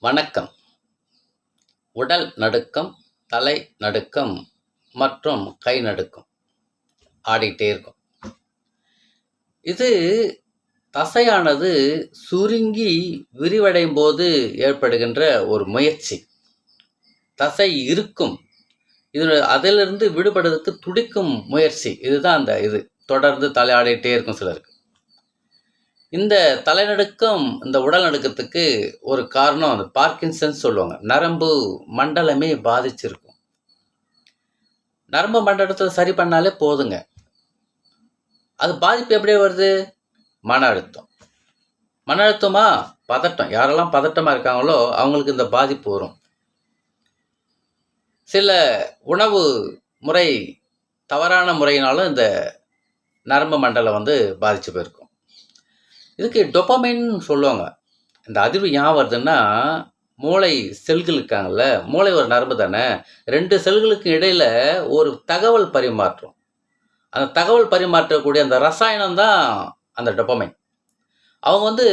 வணக்கம். உடல் நடுக்கம் தலை நடுக்கம் மற்றும் கை நடுக்கம் ஆடிக்கிட்டே இருக்கும். இது தசையானது சுருங்கி விரிவடையும் போது ஏற்படுகின்ற ஒரு முயற்சி. தசை இருக்கும். இது அதிலிருந்து விடுபடுறதுக்கு துடிக்கும் முயற்சி. இதுதான் அந்த இது. தொடர்ந்து தலையாடிட்டே இருக்கும் சிலருக்கு. இந்த தலைநடுக்கம் இந்த உடல் நடுக்கத்துக்கு ஒரு காரணம் அந்த பார்க்கின்சன்ஸ் சொல்லுவாங்க. நரம்பு மண்டலமே பாதிச்சிருக்கும். நரம்பு மண்டலத்தை சரி பண்ணாலே போதுங்க. அது பாதிப்பு எப்படி வருது? மன அழுத்தம். மன அழுத்தமா? பதட்டம். யாரெல்லாம் பதட்டமாக இருக்காங்களோ அவங்களுக்கு இந்த பாதிப்பு வரும். சில உணவு முறை தவறான முறையினாலும் இந்த நரம்பு மண்டலம் வந்து பாதிச்சு போயிருக்கும். இதுக்கு டொப்பமைன் சொல்லுவாங்க. இந்த அதிர்வு ஏன் வருதுன்னா மூளை செல்கள் இருக்காங்கல்ல மூளை ஒரு நரம்பு தானே ரெண்டு செல்களுக்கு இடையில ஒரு தகவல் பரிமாற்றம். அந்த தகவல் பரிமாற்றக்கூடிய அந்த ரசாயனம் தான் அந்த டொப்பமைன் அவங்க வந்து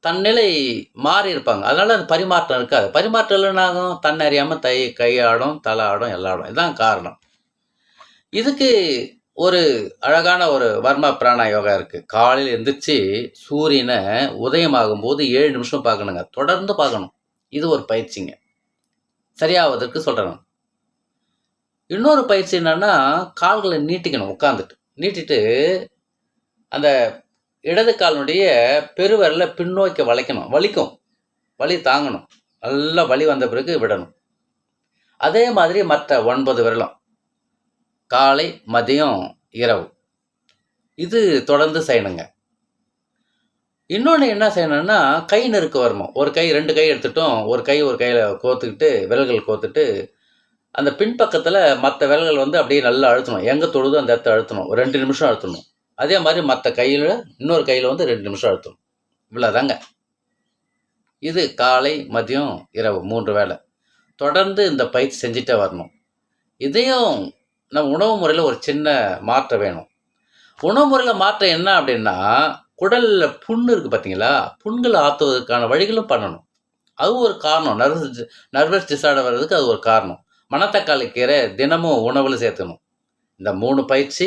தன் நிலை மாறி இருப்பாங்க. அதனால் அந்த பரிமாற்றம் இருக்காது. பரிமாற்றம் இல்லைனாகும் தன்னறியாமல் தை கையாடும் தலை ஆடும் எல்லா இதுதான் காரணம். இதுக்கு ஒரு அழகான ஒரு வர்மா பிராணா யோகா இருக்குது காலையில் எழுந்திரிச்சு சூரியனை உதயமாகும் போது ஏழு நிமிஷம் பார்க்கணுங்க. தொடர்ந்து பார்க்கணும். இது ஒரு பயிற்சிங்க. சரியாவதற்கு சொல்கிறேன் இன்னொரு பயிற்சி என்னன்னா கால்களை நீட்டிக்கணும் உட்காந்துட்டு நீட்டிட்டு அந்த இடது காலினுடைய பெருவரில் பின்னோக்கி வளைக்கணும். வலிக்கும். வலி தாங்கணும். நல்லா வலி வந்த பிறகு விடணும். அதே மாதிரி மற்ற ஒன்பது விரலும். காலை மதியம் இரவு. இது தொடர்ந்து செய்யணுங்க. இன்னொன்று என்ன செய்யணும்னா கை நெருக்க வரணும். ஒரு கை ரெண்டு கை எடுத்துட்டோம் ஒரு கை ஒரு கையில் கோத்துக்கிட்டு விரல்கள் கோத்துட்டு அந்த பின்பக்கத்தில் மற்ற விரல்கள் வந்து அப்படியே நல்லா அழுத்தணும். எங்கே தொழுதோ அந்த இடத்த அழுத்தணும். ஒரு ரெண்டு நிமிஷம் அழுத்தணும். அதே மாதிரி மற்ற கையில் இன்னொரு கையில் வந்து ரெண்டு நிமிஷம் அழுத்தணும். இவ்வளோதாங்க இது காலை மதியம் இரவு. மூன்று வேளை. தொடர்ந்து இந்த பயிற்சி செஞ்சுட்டே வரணும். இதையும் நம்ம உணவு முறையில் ஒரு சின்ன மாற்றம் வேணும். உணவு முறையில் மாற்றம் என்ன அப்படின்னா குடலில் புண்ணு இருக்குது பார்த்தீங்களா புண்களை ஆற்றுவதற்கான வழிகளும் பண்ணணும். அது ஒரு காரணம். நர்வஸ் நர்வஸ் டிசார்டர் வர்றதுக்கு அது ஒரு காரணம். மணத்தக்காளி கீரை தினமும் உணவில் சேர்த்துக்கணும் இந்த மூணு பயிற்சி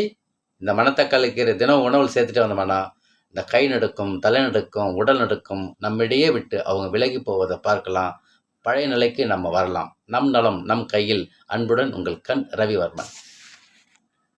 இந்த மணத்தக்காளி கீரை தினம் உணவில் சேர்த்துட்டு வந்தோம்னா இந்த கை நடுக்கும் தலை நடுக்கும் உடல் நடுக்கும் நம்மிடையே விட்டு அவங்க விலகி போவதை பார்க்கலாம். பழைய நிலைக்கு நம்ம வரலாம். நம் நலம் நம் கையில். அன்புடன் உங்கள் கண் ரவிவர்மன்.